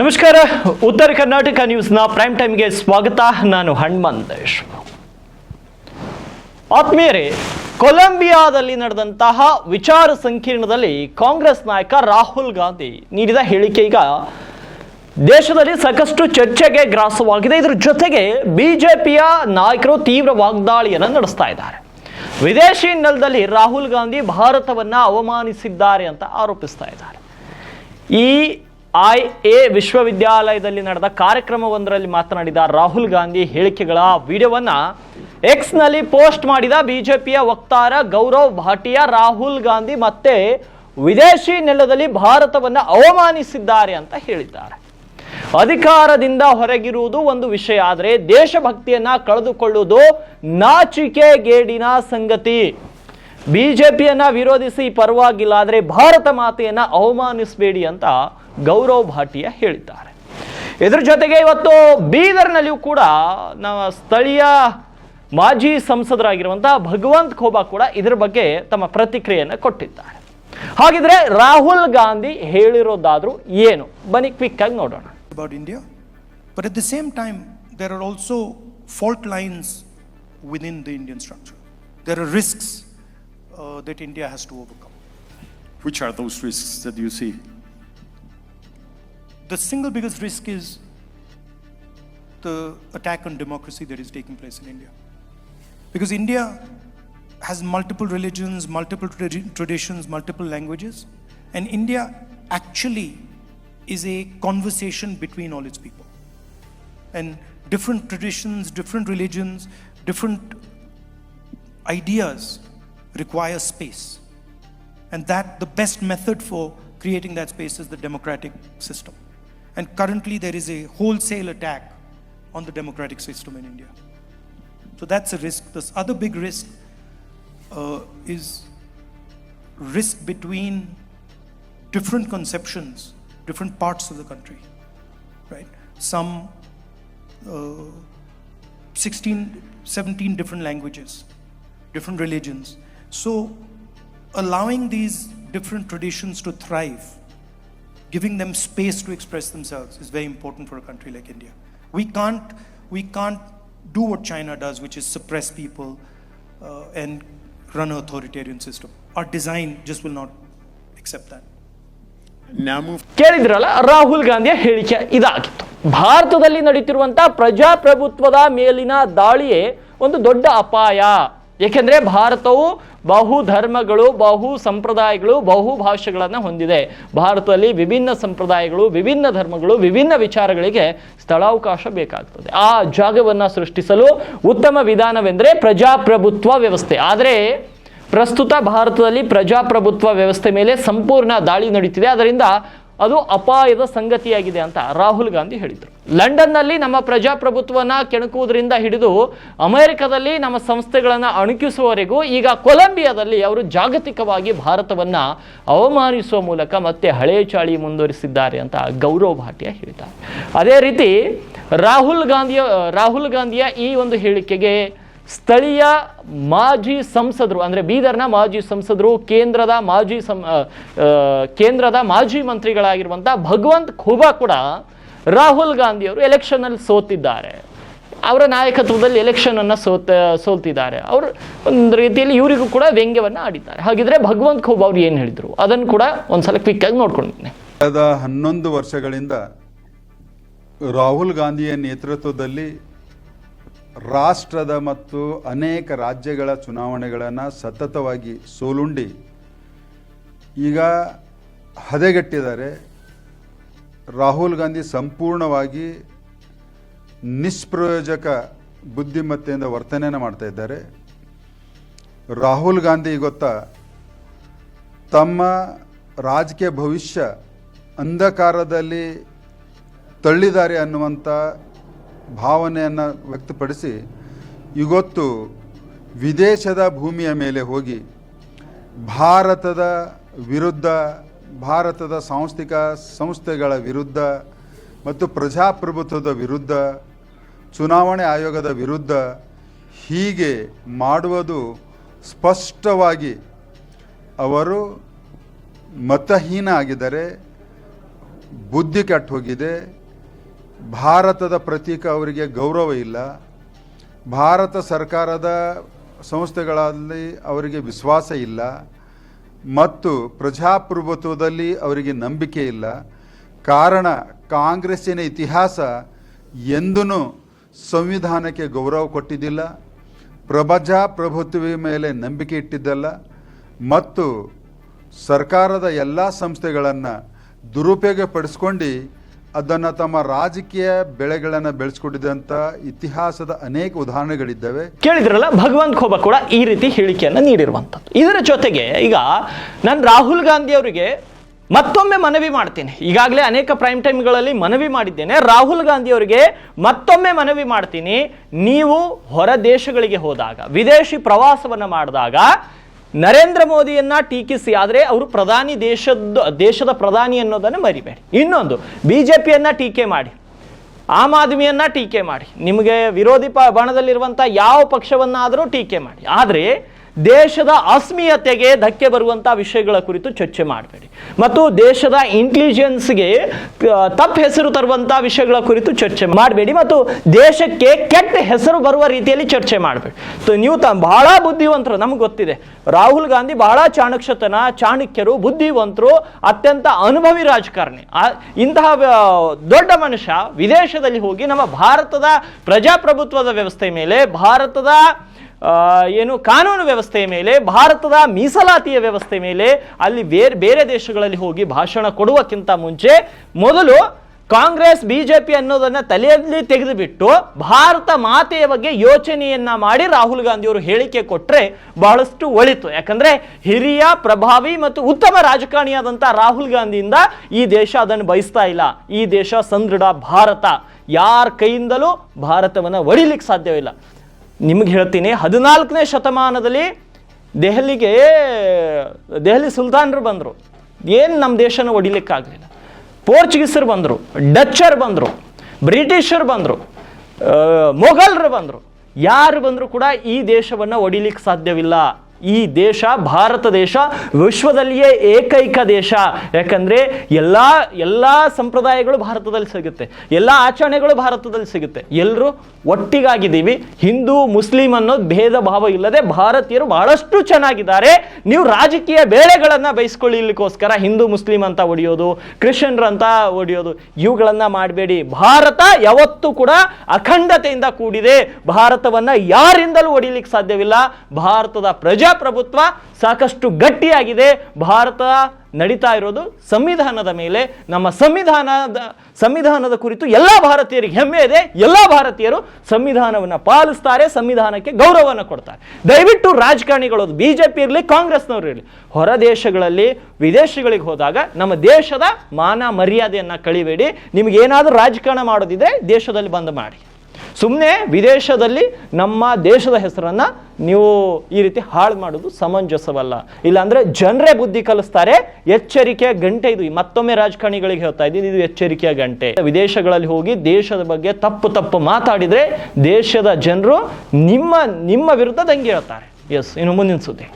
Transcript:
ನಮಸ್ಕಾರ. ಉತ್ತರ ಕರ್ನಾಟಕ ನ್ಯೂಸ್ನ ಪ್ರೈಮ್ ಟೈಮ್ಗೆ ಸ್ವಾಗತ. ನಾನು ಹಣ್ಮಂತೇಶ್ ಆತ್ಮೀಯರೇ, ಕೊಲಂಬಿಯಾದಲ್ಲಿ ನಡೆದಂತಹ ವಿಚಾರ ಸಂಕಿರಣದಲ್ಲಿ ಕಾಂಗ್ರೆಸ್ ನಾಯಕ ರಾಹುಲ್ ಗಾಂಧಿ ನೀಡಿದ ಹೇಳಿಕೆ ಈಗ ದೇಶದಲ್ಲಿ ಸಾಕಷ್ಟು ಚರ್ಚೆಗೆ ಗ್ರಾಸವಾಗಿದೆ. ಇದರ ಜೊತೆಗೆ ಬಿಜೆಪಿಯ ನಾಯಕರು ತೀವ್ರ ವಾಗ್ದಾಳಿಯನ್ನು ನಡೆಸ್ತಾ ಇದ್ದಾರೆ. ವಿದೇಶಿ ನೆಲದಲ್ಲಿ ರಾಹುಲ್ ಗಾಂಧಿ ಭಾರತವನ್ನ ಅವಮಾನಿಸಿದ್ದಾರೆ ಅಂತ ಆರೋಪಿಸ್ತಾ ಇದ್ದಾರೆ. ಈ ಐ ಎ ವಿಶ್ವವಿದ್ಯಾಲಯದಲ್ಲಿ ನಡೆದ ಕಾರ್ಯಕ್ರಮವೊಂದರಲ್ಲಿ ಮಾತನಾಡಿದ ರಾಹುಲ್ ಗಾಂಧಿ ಹೇಳಿಕೆಗಳ ವಿಡಿಯೋವನ್ನ ಎಕ್ಸ್ನಲ್ಲಿ ಪೋಸ್ಟ್ ಮಾಡಿದ ಬಿಜೆಪಿಯ ವಕ್ತಾರ ಗೌರವ್ ಭಾಟಿಯಾ, ರಾಹುಲ್ ಗಾಂಧಿ ಮತ್ತೆ ವಿದೇಶಿ ನೆಲದಲ್ಲಿ ಭಾರತವನ್ನ ಅವಮಾನಿಸಿದ್ದಾರೆ ಅಂತ ಹೇಳಿದ್ದಾರೆ. ಅಧಿಕಾರದಿಂದ ಹೊರಗಿರುವುದು ಒಂದು ವಿಷಯ, ಆದರೆ ದೇಶಭಕ್ತಿಯನ್ನ ಕಳೆದುಕೊಳ್ಳುವುದು ನಾಚಿಕೆಗೇಡಿನ ಸಂಗತಿ. ಬಿಜೆಪಿಯನ್ನ ವಿರೋಧಿಸಿ ಪರವಾಗಿಲ್ಲ, ಆದರೆ ಭಾರತ ಮಾತೆಯನ್ನ ಅವಮಾನಿಸಬೇಡಿ ಅಂತ ಗೌರವ್ ಭಾಟಿಯಾ ಹೇಳಿದ್ದಾರೆ. ಇದರ ಜೊತೆಗೆ ಇವತ್ತು ಬೀದರ್ನಲ್ಲಿಯೂ ಕೂಡ ನಮ್ಮ ಸ್ಥಳೀಯ ಮಾಜಿ ಸಂಸದರಾಗಿರುವಂತಹ ಭಗವಂತ್ ಖೋಬಾ ಕೂಡ ಇದರ ಬಗ್ಗೆ ತಮ್ಮ ಪ್ರತಿಕ್ರಿಯೆಯನ್ನು ಕೊಟ್ಟಿದ್ದಾರೆ. ಹಾಗಿದ್ರೆ ರಾಹುಲ್ ಗಾಂಧಿ ಹೇಳಿರೋದಾದ್ರೂ ಏನು? ಬನ್ನಿ ಕ್ವಿಕ್ ಆಗಿ ನೋಡೋಣ. About India but at the same time there are also fault lines within in the Indian structure there are risks that India has to overcome which are those risks that you see? The single biggest risk is the attack on democracy that is taking place in India. Because India has multiple religions, multiple tradi- traditions, multiple languages, and India actually is a conversation between all its people. And different traditions, different religions, different ideas require space. And that the best method for creating that space is the democratic system. And currently there is a wholesale attack on the democratic system in India. So that's a risk. This other big risk uh, is risk between different conceptions, different parts of the country, right? Some uh, 16, 17 different languages, different religions. So, allowing these different traditions to thrive, giving them space to express themselves is very important for a country like India. We can't, we can't do what China does, which is suppress people uh, and run an authoritarian system. Our design just will not accept that. ಕೇಳಿದ್ರಲ್ಲ ರಾಹುಲ್ ಗಾಂಧಿಯ ಹೇಳಿಕೆ ಇದಾಗಿತ್ತು ಭಾರತದಲ್ಲಿ ನಡೀತಿರುವಂತಹ ಪ್ರಜಾಪ್ರಭುತ್ವದ ಮೇಲಿನ ದಾಳಿಯೇ ಒಂದು ದೊಡ್ಡ ಅಪಾಯ ಏಕೆಂದ್ರೆ ಭಾರತವು ಬಹು ಧರ್ಮಗಳು, ಬಹು ಸಂಪ್ರದಾಯಗಳು, ಬಹು ಭಾಷೆಗಳನ್ನು ಹೊಂದಿದೆ. ಭಾರತದಲ್ಲಿ ವಿಭಿನ್ನ ಸಂಪ್ರದಾಯಗಳು, ವಿಭಿನ್ನ ಧರ್ಮಗಳು, ವಿಭಿನ್ನ ವಿಚಾರಗಳಿಗೆ ಸ್ಥಳಾವಕಾಶ ಬೇಕಾಗ್ತದೆ. ಆ ಜಾಗವನ್ನು ಸೃಷ್ಟಿಸಲು ಉತ್ತಮ ವಿಧಾನವೆಂದರೆ ಪ್ರಜಾಪ್ರಭುತ್ವ ವ್ಯವಸ್ಥೆ. ಆದರೆ ಪ್ರಸ್ತುತ ಭಾರತದಲ್ಲಿ ಪ್ರಜಾಪ್ರಭುತ್ವ ವ್ಯವಸ್ಥೆ ಮೇಲೆ ಸಂಪೂರ್ಣ ದಾಳಿ ನಡೀತಿದೆ. ಅದರಿಂದ ಅದು ಅಪಾಯದ ಸಂಗತಿಯಾಗಿದೆ ಅಂತ ರಾಹುಲ್ ಗಾಂಧಿ ಹೇಳಿದರು. ಲಂಡನ್ನಲ್ಲಿ ನಮ್ಮ ಪ್ರಜಾಪ್ರಭುತ್ವನ ಕೆಣಕುವುದರಿಂದ ಹಿಡಿದು ಅಮೆರಿಕದಲ್ಲಿ ನಮ್ಮ ಸಂಸ್ಥೆಗಳನ್ನು ಅಣುಕಿಸುವವರೆಗೂ ಈಗ ಕೊಲಂಬಿಯಾದಲ್ಲಿ ಅವರು ಜಾಗತಿಕವಾಗಿ ಭಾರತವನ್ನು ಅವಮಾನಿಸುವ ಮೂಲಕ ಮತ್ತೆ ಹಳೆಯ ಚಾಳಿ ಮುಂದುವರಿಸಿದ್ದಾರೆ ಅಂತ ಗೌರವ್ ಭಾಟಿಯ ಹೇಳ್ತಾರೆ ಅದೇ ರೀತಿ ರಾಹುಲ್ ಗಾಂಧಿಯ ರಾಹುಲ್ ಗಾಂಧಿಯ ಈ ಒಂದು ಹೇಳಿಕೆಗೆ ಸ್ಥಳೀಯ ಮಾಜಿ ಸಂಸದರು, ಅಂದರೆ ಬೀದರ್ನ ಮಾಜಿ ಸಂಸದರು, ಕೇಂದ್ರದ ಮಾಜಿ ಸಂ ಕೇಂದ್ರದ ಮಾಜಿ ಮಂತ್ರಿಗಳಾಗಿರುವಂಥ ಭಗವಂತ್ ಖೂಬಾ ಕೂಡ ರಾಹುಲ್ ಗಾಂಧಿ ಅವರು ಎಲೆಕ್ಷನ್ನಲ್ಲಿ ಸೋತಿದ್ದಾರೆ. ಅವರ ನಾಯಕತ್ವದಲ್ಲಿ ಎಲೆಕ್ಷನ್ ಅನ್ನ ಸೋತ, ಸೋಲ್ತಿದ್ದಾರೆ. ಅವರು ಒಂದು ರೀತಿಯಲ್ಲಿ ಇವರಿಗೂ ಕೂಡ ವ್ಯಂಗ್ಯವನ್ನು ಆಡಿದ್ದಾರೆ. ಹಾಗಿದ್ರೆ ಭಗವಂತ್ ಖೋಬ್ ಅವರು ಏನು ಹೇಳಿದರು? ಅದನ್ನು ಕೂಡ ಒಂದ್ಸಲ ಕ್ವಿಕ್ ಆಗಿ ನೋಡ್ಕೊಂಡಿದ್ದೇನೆ ಕಳೆದ ಹನ್ನೊಂದು ವರ್ಷಗಳಿಂದ ರಾಹುಲ್ ಗಾಂಧಿಯ ನೇತೃತ್ವದಲ್ಲಿ ರಾಷ್ಟ್ರದ ಮತ್ತು ಅನೇಕ ರಾಜ್ಯಗಳ ಚುನಾವಣೆಗಳನ್ನು ಸತತವಾಗಿ ಸೋಲುಂಡಿ ಈಗ ಹದಗೆಟ್ಟಿದ್ದಾರೆ. ರಾಹುಲ್ ಗಾಂಧಿ ಸಂಪೂರ್ಣವಾಗಿ ನಿಷ್ಪ್ರಯೋಜಕ ಬುದ್ಧಿಮತ್ತೆಯಿಂದ ವರ್ತನೆಯನ್ನು ಮಾಡ್ತಾ ಇದ್ದಾರೆ. ರಾಹುಲ್ ಗಾಂಧಿ ಗೊತ್ತಾ, ತಮ್ಮ ರಾಜಕೀಯ ಭವಿಷ್ಯ ಅಂಧಕಾರದಲ್ಲಿ ತಳ್ಳಿದ್ದಾರೆ ಅನ್ನುವಂಥ ಭಾವನೆಯನ್ನು ವ್ಯಕ್ತಪಡಿಸಿ ಇವತ್ತು ವಿದೇಶದ ಭೂಮಿಯ ಮೇಲೆ ಹೋಗಿ ಭಾರತದ ವಿರುದ್ಧ ಭಾರತದ ಸಾಂಸ್ಥಿಕ ಸಂಸ್ಥೆಗಳ ವಿರುದ್ಧ ಮತ್ತು ಪ್ರಜಾಪ್ರಭುತ್ವದ ವಿರುದ್ಧ, ಚುನಾವಣೆ ಆಯೋಗದ ವಿರುದ್ಧ ಹೀಗೆ ಮಾಡುವುದು ಸ್ಪಷ್ಟವಾಗಿ ಅವರು ಮತಹೀನ ಆಗಿದ್ದಾರೆ, ಬುದ್ಧಿ ಕೆಟ್ಟು ಹೋಗಿದೆ. ಭಾರತದ ಪ್ರತೀಕ ಅವರಿಗೆ ಗೌರವ ಇಲ್ಲ. ಭಾರತ ಸರ್ಕಾರದ ಸಂಸ್ಥೆಗಳಲ್ಲಿ ಅವರಿಗೆ ವಿಶ್ವಾಸ ಇಲ್ಲ. ಮತ್ತು ಪ್ರಜಾಪ್ರಭುತ್ವದಲ್ಲಿ ಅವರಿಗೆ ನಂಬಿಕೆ ಇಲ್ಲ. ಕಾರಣ ಕಾಂಗ್ರೆಸ್ಸಿನ ಇತಿಹಾಸ ಎಂದೂ ಸಂವಿಧಾನಕ್ಕೆ ಗೌರವ ಕೊಟ್ಟಿದ್ದಿಲ್ಲ. ಪ್ರಜಾಪ್ರಭುತ್ವ ಮೇಲೆ ನಂಬಿಕೆ ಇಟ್ಟಿದ್ದಲ್ಲ. ಮತ್ತು ಸರ್ಕಾರದ ಎಲ್ಲ ಸಂಸ್ಥೆಗಳನ್ನು ದುರುಪಯೋಗ ಪಡಿಸ್ಕೊಂಡು ಅದನ್ನು ತಮ್ಮ ರಾಜಕೀಯ ಬೆಳೆಗಳನ್ನು ಬೆಳೆಸ್ಕೊಂಡಿದ್ದಂಥ ಇತಿಹಾಸದ ಅನೇಕ ಉದಾಹರಣೆಗಳಿದ್ದಾವೆ. ಕೇಳಿದ್ರಲ್ಲ, ಭಗವಂತ್ ಖೋಬಾ ಕೂಡ ಈ ರೀತಿ ಹೇಳಿಕೆಯನ್ನು ನೀಡಿರುವಂಥದ್ದು. ಇದರ ಜೊತೆಗೆ ಈಗ ನಾನು ರಾಹುಲ್ ಗಾಂಧಿ ಅವರಿಗೆ ಮತ್ತೊಮ್ಮೆ ಮನವಿ ಮಾಡ್ತೀನಿ. ಈಗಾಗಲೇ ಅನೇಕ ಪ್ರೈಮ್ ಟೈಮ್ಗಳಲ್ಲಿ ಮನವಿ ಮಾಡಿದ್ದೇನೆ. ರಾಹುಲ್ ಗಾಂಧಿ ಅವರಿಗೆ ಮತ್ತೊಮ್ಮೆ ಮನವಿ ಮಾಡ್ತೀನಿ. ನೀವು ಹೊರ ದೇಶಗಳಿಗೆ ಹೋದಾಗ, ವಿದೇಶಿ ಪ್ರವಾಸವನ್ನು ಮಾಡಿದಾಗ ನರೇಂದ್ರ ಮೋದಿಯನ್ನ ಟೀಕಿಸಿ, ಆದರೆ ಅವರು ಪ್ರಧಾನಿ ದೇಶದ ದೇಶದ ಪ್ರಧಾನಿ ಅನ್ನೋದನ್ನು ಮರಿಬೇಡಿ. ಇನ್ನೊಂದು ಬಿ ಜೆ ಪಿಯನ್ನ ಟೀಕೆ ಮಾಡಿ, ಆಮ್ ಆದ್ಮಿಯನ್ನ ಟೀಕೆ ಮಾಡಿ, ನಿಮಗೆ ವಿರೋಧಿ ಪ ಬಣದಲ್ಲಿರುವಂಥ ಯಾವ ಪಕ್ಷವನ್ನಾದರೂ ಟೀಕೆ ಮಾಡಿ. ಆದರೆ ದೇಶದ ಅಸ್ಮೀಯತೆಗೆ ಧಕ್ಕೆ ಬರುವಂಥ ವಿಷಯಗಳ ಕುರಿತು ಚರ್ಚೆ ಮಾಡಬೇಡಿ. ಮತ್ತು ದೇಶದ ಇಂಟೆಲಿಜೆನ್ಸ್ಗೆ ತಪ್ಪು ಹೆಸರು ತರುವಂಥ ವಿಷಯಗಳ ಕುರಿತು ಚರ್ಚೆ ಮಾಡಬೇಡಿ ಮತ್ತು ದೇಶಕ್ಕೆ ಕೆಟ್ಟ ಹೆಸರು ಬರುವ ರೀತಿಯಲ್ಲಿ ಚರ್ಚೆ ಮಾಡಬೇಡಿ. ಸೊ ನೀವು ತ, ಬಹಳ ಬುದ್ಧಿವಂತರು, ನಮ್ಗೆ ಗೊತ್ತಿದೆ. ರಾಹುಲ್ ಗಾಂಧಿ ಬಹಳ ಚಾಣಕ್ಷತನ ಚಾಣಕ್ಯರು, ಬುದ್ಧಿವಂತರು, ಅತ್ಯಂತ ಅನುಭವಿ ರಾಜಕಾರಣಿ. ಇಂತಹ ದೊಡ್ಡ ಮನುಷ್ಯ ವಿದೇಶದಲ್ಲಿ ಹೋಗಿ ನಮ್ಮ ಭಾರತದ ಪ್ರಜಾಪ್ರಭುತ್ವದ ವ್ಯವಸ್ಥೆ ಮೇಲೆ, ಭಾರತದ ಏನು ಕಾನೂನು ವ್ಯವಸ್ಥೆಯ ಮೇಲೆ, ಭಾರತದ ಮೀಸಲಾತಿಯ ವ್ಯವಸ್ಥೆ ಮೇಲೆ ಅಲ್ಲಿ ಬೇರೆ ಬೇರೆ ದೇಶಗಳಲ್ಲಿ ಹೋಗಿ ಭಾಷಣ ಕೊಡುವಕ್ಕಿಂತ ಮುಂಚೆ ಮೊದಲು ಕಾಂಗ್ರೆಸ್, ಬಿಜೆಪಿ ಅನ್ನೋದನ್ನ ತಲೆಯಲ್ಲಿ ತೆಗೆದುಬಿಟ್ಟು ಭಾರತ ಮಾತೆಯ ಬಗ್ಗೆ ಯೋಚನೆಯನ್ನ ಮಾಡಿ ರಾಹುಲ್ ಗಾಂಧಿಯವರು ಹೇಳಿಕೆ ಕೊಟ್ರೆ ಬಹಳಷ್ಟು ಒಳಿತು. ಯಾಕಂದ್ರೆ ಹಿರಿಯ, ಪ್ರಭಾವಿ ಮತ್ತು ಉತ್ತಮ ರಾಜಕಾರಣಿಯಾದಂಥ ರಾಹುಲ್ ಗಾಂಧಿಯಿಂದ ಈ ದೇಶ ಅದನ್ನು ಬಯಸ್ತಾ ಇಲ್ಲ. ಈ ದೇಶ ಸಂದೃಢ ಭಾರತ. ಯಾರ ಕೈಯಿಂದಲೂ ಭಾರತವನ್ನು ಒಡಿಲಿಕ್ಕೆ ಸಾಧ್ಯವಿಲ್ಲ ನಿಮಗೆ ಹೇಳ್ತೀನಿ, ಹದಿನಾಲ್ಕನೇ ಶತಮಾನದಲ್ಲಿ ದೆಹಲಿಗೆ, ದೆಹಲಿ ಸುಲ್ತಾನರು ಬಂದರು. ಏನು ನಮ್ಮ ದೇಶನ ಹೊಡಿಲಿಕ್ಕಾಗಲಿಲ್ಲ ಪೋರ್ಚುಗೀಸರು ಬಂದರು, ಡಚ್ಚರು ಬಂದರು, ಬ್ರಿಟಿಷರು ಬಂದರು ಮೊಘಲರು ಬಂದರು. ಯಾರು ಬಂದರೂ ಕೂಡ ಈ ದೇಶವನ್ನು ಒಡಿಲಿಕ್ಕೆ ಸಾಧ್ಯವಿಲ್ಲ. ಈ ದೇಶ, ಭಾರತ ದೇಶ ವಿಶ್ವದಲ್ಲಿಯೇ ಏಕೈಕ ದೇಶ. ಯಾಕಂದ್ರೆ ಎಲ್ಲ ಎಲ್ಲ ಸಂಪ್ರದಾಯಗಳು ಭಾರತದಲ್ಲಿ ಸಿಗುತ್ತೆ. ಎಲ್ಲ ಆಚರಣೆಗಳು ಭಾರತದಲ್ಲಿ ಸಿಗುತ್ತೆ. ಎಲ್ಲರೂ ಒಟ್ಟಿಗಾಗಿದ್ದೀವಿ. ಹಿಂದೂ, ಮುಸ್ಲಿಂ ಅನ್ನೋದು ಭೇದ ಭಾವ ಇಲ್ಲದೆ ಭಾರತೀಯರು ಬಹಳಷ್ಟು ಚೆನ್ನಾಗಿದ್ದಾರೆ. ನೀವು ರಾಜಕೀಯ ಬೇಳೆಗಳನ್ನು ಬಯಸ್ಕೊಳ್ಳಿಲಿಕ್ಕೋಸ್ಕರ ಹಿಂದೂ, ಮುಸ್ಲಿಂ ಅಂತ ಹೊಡೆಯೋದು ಕ್ರಿಶ್ಚಿಯನ್ ಅಂತ ಹೊಡೆಯೋದು ಇವುಗಳನ್ನು ಮಾಡಬೇಡಿ. ಭಾರತ ಯಾವತ್ತೂ ಕೂಡ ಅಖಂಡತೆಯಿಂದ ಕೂಡಿದೆ. ಭಾರತವನ್ನ ಯಾರಿಂದಲೂ ಹೊಡಿಲಿಕ್ಕೆ ಸಾಧ್ಯವಿಲ್ಲ. ಭಾರತದ ಪ್ರಜಾಪ್ರಭುತ್ವ ಸಾಕಷ್ಟು ಗಟ್ಟಿಯಾಗಿದೆ. ಭಾರತ ನಡೀತಾ ಇರೋದು ಸಂವಿಧಾನದ ಮೇಲೆ. ನಮ್ಮ ಸಂವಿಧಾನದ ಸಂವಿಧಾನದ ಕುರಿತು ಎಲ್ಲ ಭಾರತೀಯರಿಗೆ ಹೆಮ್ಮೆ ಇದೆ. ಎಲ್ಲ ಭಾರತೀಯರು ಸಂವಿಧಾನವನ್ನು ಪಾಲಿಸ್ತಾರೆ, ಸಂವಿಧಾನಕ್ಕೆ ಗೌರವವನ್ನು ಕೊಡ್ತಾರೆ. ದಯವಿಟ್ಟು ರಾಜಕಾರಣಿಗಳು ಬಿ ಜೆ ಪಿ ಇರಲಿ, ಕಾಂಗ್ರೆಸ್ನವರು ಇರಲಿ, ಹೊರ ದೇಶಗಳಲ್ಲಿ, ವಿದೇಶಗಳಿಗೆ ಹೋದಾಗ ನಮ್ಮ ದೇಶದ ಮಾನ ಮರ್ಯಾದೆಯನ್ನು ಕಳಿಬೇಡಿ. ನಿಮಗೇನಾದರೂ ರಾಜಕಾರಣ ಮಾಡೋದಿದ್ರೆ ದೇಶದಲ್ಲಿ ಬಂದು ಮಾಡಿ. ಸುಮ್ಮನೆ ವಿದೇಶದಲ್ಲಿ ನಮ್ಮ ದೇಶದ ಹೆಸರನ್ನ ನೀವು ಈ ರೀತಿ ಹಾಳು ಮಾಡೋದು ಸಮಂಜಸವಲ್ಲ. ಇಲ್ಲಾಂದರೆ ಜನರೇ ಬುದ್ಧಿ ಕಲಿಸ್ತಾರೆ ಎಚ್ಚರಿಕೆಯ ಗಂಟೆ ಇದು. ಮತ್ತೊಮ್ಮೆ ರಾಜಕಾರಣಿಗಳಿಗೆ ಹೇಳ್ತಾ ಇದ್ದೀನಿ, ಇದು ಎಚ್ಚರಿಕೆಯ ಗಂಟೆ. ವಿದೇಶಗಳಲ್ಲಿ ಹೋಗಿ ದೇಶದ ಬಗ್ಗೆ ತಪ್ಪು ತಪ್ಪು ಮಾತಾಡಿದ್ರೆ ದೇಶದ ಜನರು ನಿಮ್ಮ ನಿಮ್ಮ ವಿರುದ್ಧ ದಂಗೆ ಹೇಳ್ತಾರೆ. ಎಸ್ ಇನ್ನು ಮುಂದಿನ ಸುದ್ದಿ.